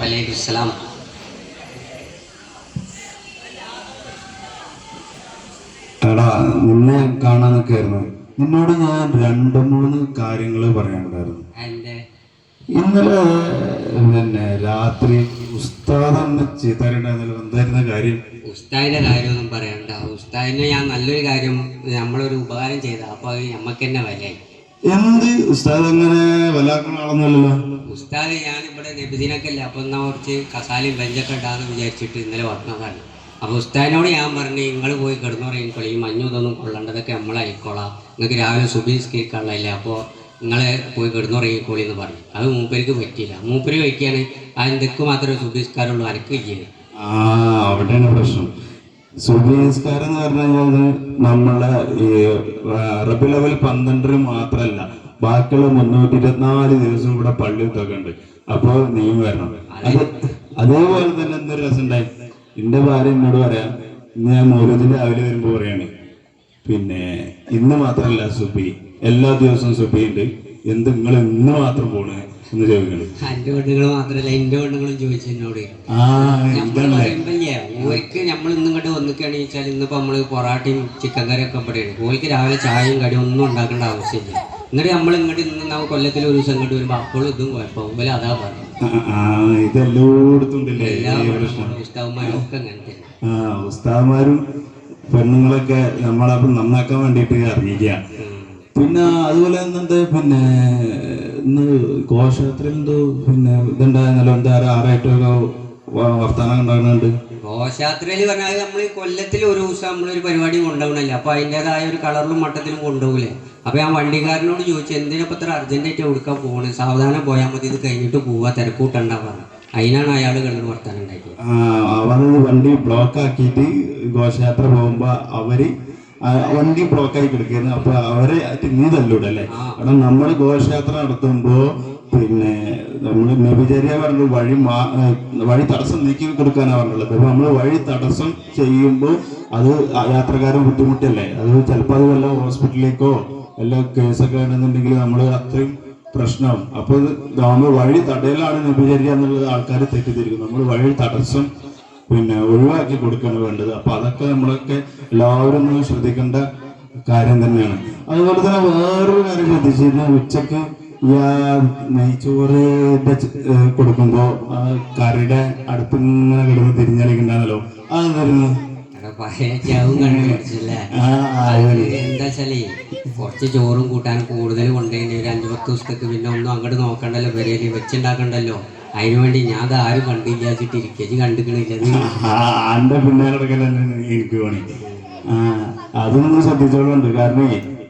വലൈക്കും സലാം എടാ നിന്നെ കാണാൻ നിൽക്കായിരുന്നു നിന്നോട് ഞാൻ രണ്ട് മൂന്ന് കാര്യങ്ങൾ പറയാനുണ്ടായിരുന്നു. ഇന്നലെ പിന്നെ രാത്രി ഉസ്താദെന്ന് ചെയ്തരുണ്ടായിരുന്നല്ലോ. എന്തായിരുന്ന കാര്യം? ഉസ്താദിന്റെ കാര്യമൊന്നും പറയണ്ട ഉസ്താദിനെ ഞാൻ നല്ലൊരു കാര്യം നമ്മളൊരു ഉപകാരം ചെയ്ത. അപ്പൊ അത് നമ്മക്ക് തന്നെ വിലയായി. എന്ത്? ഉസ്താദ് അങ്ങനെ വലാക്കണാളൊന്നുമല്ലല്ലോ ഉസ്താദ് ഞാൻ ഇവിടെ നബിദിനൊക്കെയല്ല അപ്പൊ എന്നാ കുറച്ച് കസാലയും ബെഞ്ചൊക്കെ ഉണ്ടാന്ന് വിചാരിച്ചിട്ട് ഇന്നലെ വന്നതാണ്. അപ്പൊ ഉസ്താദിനോട് ഞാൻ പറഞ്ഞു നിങ്ങൾ പോയി കിടന്നു കിടന്നുറങ്ങിക്കോളി ഈ മഞ്ഞു ഇതൊന്നും കൊള്ളേണ്ടതൊക്കെ നമ്മളായിക്കോളാം. നിങ്ങൾക്ക് രാവിലെ സുബീസ്കരിക്കാനുള്ളതല്ലേ അപ്പോൾ നിങ്ങളെ പോയി കിടന്നുറങ്ങിക്കോളി എന്ന് പറഞ്ഞു. അത് മൂപ്പരിക്ക് പറ്റിയില്ല. മൂപ്പര് കഴിക്കുകയാണ് ആ എന്തൊക്കെ മാത്രമേ സുബീസ്കാരുള്ളൂ അനക്ക് ഇല്ലേ? ആ അവിടെയാണ് പ്രശ്നം. സുബീസ്കാരം എന്ന് പറഞ്ഞു കഴിഞ്ഞാൽ നമ്മളെ ഈ അറബി ലെവൽ പന്ത്രണ്ടിന് മാത്രല്ല. ബാക്കിയുള്ള മുന്നൂറ്റി ഇരുപത്തിനാല് ദിവസം ഇവിടെ പള്ളി ഇതൊക്കെ ഉണ്ട്. അപ്പൊ നീ വരണം. അത് അതേപോലെ തന്നെ എന്തൊരു രസം ഉണ്ടായി എന്റെ ഭാര്യ എന്നോട് പറയാം ഞാൻ മൗലൂദിന്റെ രാവിലെ വരുമ്പോ പറയാണ് പിന്നെ ഇന്ന് മാത്രല്ല സുബി. എല്ലാ ദിവസവും സുബി ഉണ്ട് എന്ത് നിങ്ങൾ ഇന്ന് മാത്രം പോണ്? എന്ന് ചോദിക്കണേ? എന്റെ പെണ്ണുങ്ങൾ മാത്രമല്ല എന്റെ പെണ്ണുങ്ങളും ചോദിച്ചു എന്നോട്. ആ നമ്മൾ ഇതല്ലേ? പറയുമ്പോഴേ ഓർക്ക് നമ്മൾ ഇന്നും ഇങ്ങോട്ട് വന്നിക്കുകയാണെന്ന് വെച്ചാൽ പൊറാട്ടയും ചിക്കൻ കറിയൊക്കെ ഇവിടെയാണ് ഓർക്ക് രാവിലെ ചായയും കടിയും ഒന്നും ഉണ്ടാക്കേണ്ട ആവശ്യമില്ല. എന്നിട്ട് നമ്മൾ ഇങ്ങോട്ട് നിന്ന് കൊല്ലത്തിൽ ഒരു ദിവസം ഇങ്ങോട്ട് വരുമ്പോൾ അപ്പോഴും ഇതും കുഴപ്പമില്ല അതാ പറഞ്ഞു. ഇതെല്ലായിടത്തും ഉസ്താവുമാരും ഒക്കെ പെണ്ണുങ്ങളൊക്കെ നമ്മളപ്പം നന്നാക്കാൻ വേണ്ടിയിട്ട് അറിയിക്കുക. പിന്നെ അതുപോലെ തന്നെ പിന്നെ ഇന്ന് ഘോഷയാത്രയിൽ എന്തോ പിന്നെ ഇതുണ്ടായിരുന്നല്ലോ എന്താ ആറായിട്ടൊക്കെ വർത്തമാനം ഉണ്ടാകുന്നുണ്ട്. ഘോഷയാത്രയിൽ പറഞ്ഞാൽ നമ്മൾ കൊല്ലത്തിൽ ഒരു ദിവസം നമ്മളൊരു പരിപാടി കൊണ്ടുപോകണല്ലേ? അപ്പോൾ അതിന്റെതായ ഒരു കളറിലും മട്ടത്തിലും കൊണ്ടുപോകില്ലേ അപ്പോൾ ഞാൻ വണ്ടിക്കാരനോട് ചോദിച്ചു എന്തിനപ്പോൾ ഇത്ര അർജന്റായിട്ട് കൊടുക്കാൻ പോകണേ സാവധാനം പോയാൽ മതി ഇത് കഴിഞ്ഞിട്ട് പോവാ തിരക്കൂട്ടണ്ട പറഞ്ഞു. അതിനാണ് അയാൾ കിടന്ന് വർത്താനം ഉണ്ടാക്കിയത്. അവർ വണ്ടി ബ്ലോക്ക് ആക്കിയിട്ട് ഘോഷയാത്ര പോകുമ്പോ അവർ ആ വണ്ടി ബ്ലോക്ക് ആയി കിടക്കുന്നു അപ്പൊ അവരെ നീ തല്ലൂടല്ലേ കാരണം നമ്മൾ ഘോഷയാത്ര നടത്തുമ്പോ പിന്നെ നമ്മൾ മെബിചര്യ പറഞ്ഞു വഴി മാ വഴി തടസ്സം നീക്കി കൊടുക്കാനാ പറഞ്ഞുള്ളത് അപ്പൊ നമ്മൾ വഴി തടസ്സം ചെയ്യുമ്പോൾ അത് യാത്രക്കാരൻ ബുദ്ധിമുട്ടല്ലേ? അത് ചിലപ്പോൾ അത് വല്ല ഹോസ്പിറ്റലിലേക്കോ വല്ല കേസൊക്കെ ആണെന്നുണ്ടെങ്കിൽ നമ്മൾ അത്രയും പ്രശ്നമാവും അപ്പൊ ഇത് നമ്മൾ വഴി തടയലാണ് നബിചര്യ എന്നുള്ളത് ആൾക്കാർ തെറ്റിദ്ധരിക്കും നമ്മൾ വഴി തടസ്സം പിന്നെ ഒഴിവാക്കി കൊടുക്കുകയാണ് വേണ്ടത്. അപ്പൊ അതൊക്കെ നമ്മളൊക്കെ എല്ലാവരും ഒന്ന് ശ്രദ്ധിക്കേണ്ട കാര്യം തന്നെയാണ്. അതുപോലെ തന്നെ വേറൊരു കാര്യം ശ്രദ്ധിച്ചു കഴിഞ്ഞാൽ ഉച്ചയ്ക്ക് നെയ്ച്ചോറ് കൊടുക്കുമ്പോ ആ കറിയുടെ അടുത്ത് ഇങ്ങനെ കിടന്ന് തിരിഞ്ഞളിക്കണ്ടാണല്ലോ അത് തരുന്നു എന്താ വെച്ചാലേ കുറച്ച് ചോറും കൂട്ടാൻ കൂടുതൽ കൊണ്ടുപോയി ഒരു അഞ്ചു പത്ത് ദിവസത്തേക്ക് പിന്നെ ഒന്നും അങ്ങോട്ട് നോക്കണ്ടല്ലോ പെരേൽ വെച്ചുണ്ടാക്കണ്ടല്ലോ. അതിനു വേണ്ടി ഞാൻ അത് ആരും കണ്ടില്ലാച്ചിട്ട് ഇരിക്കച്ച് കണ്ടിക്കണില്ല. നീ ആ ആന്റെ പിന്നാലെ എനിക്ക് പണി. അതൊന്നും ശ്രദ്ധിച്ചോളുണ്ട് കാരണം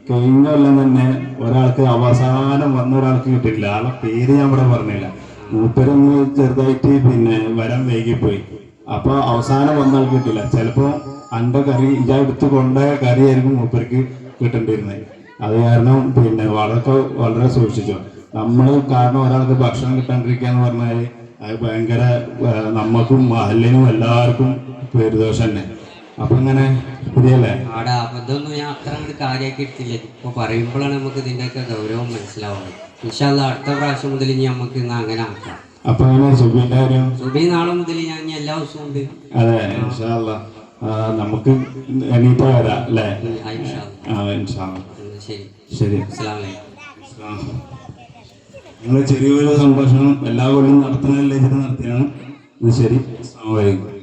കഴിഞ്ഞ കൊല്ലം തന്നെ ഒരാൾക്ക് അവസാനം വന്ന ഒരാൾക്ക് കിട്ടിയില്ല ആളെ പേര് ഞാൻ ഇവിടെ പറഞ്ഞില്ല. മൂപ്പരൊന്ന് ചെറുതായിട്ട് പിന്നെ വരാൻ വൈകിപ്പോയി. അപ്പൊ അവസാനം വന്ന ആൾക്ക് കിട്ടില്ല ചിലപ്പോ അന്റെ കറി ഇജ എടുത്ത് കൊണ്ടുപോയ കറിയായിരിക്കും മൂപ്പർക്ക് കിട്ടേണ്ടിയിരുന്നത്. അത് കാരണം പിന്നെ വളരെ വളരെ സൂക്ഷിച്ചു. നമ്മൾ കാരണം ഒരാൾക്ക് ഭക്ഷണം കിട്ടാണ്ടിരിക്കുക എന്ന് പറഞ്ഞാൽ അത് ഭയങ്കര നമ്മക്കും മഹലിനും എല്ലാവർക്കും പേരുദോഷം തന്നെ. അപ്പൊ ഇങ്ങനെ പുതിയല്ലേ? ആടാ അപ്പൊ ഇതൊന്നും ഞാൻ അത്ര അങ്ങോട്ട് കാര്യമാക്കി എടുത്തില്ല. ഇപ്പൊ പറയുമ്പോഴാണ് നമുക്ക് ഇതിന്റെയൊക്കെ ഗൗരവം മനസ്സിലാവുന്നത്. ഇൻഷാല്ല അടുത്ത പ്രാവശ്യം മുതൽ ഇനി നമുക്ക് ഇന്ന് അങ്ങനെ ആക്കാം. അപ്പൊ അങ്ങനെ സുബിന്റെ കാര്യം? സുബി നാളെ മുതൽ ഞാൻ ഇനി എല്ലാ ദിവസവും ഉണ്ട്. അതെ ഇൻഷാ അല്ലാ. നമുക്ക് ഇനിയിപ്പോ വരാം അല്ലേ? ശരി. ശരി. അസ്സലാമു നിങ്ങൾ ചെറിയൊരു സംഭാഷണം എല്ലാ കൊല്ലം നടത്തുന്നതിൽ നടത്തിയാണ് ഇത് ശരി. അസ്സലാമു അലൈക്കും.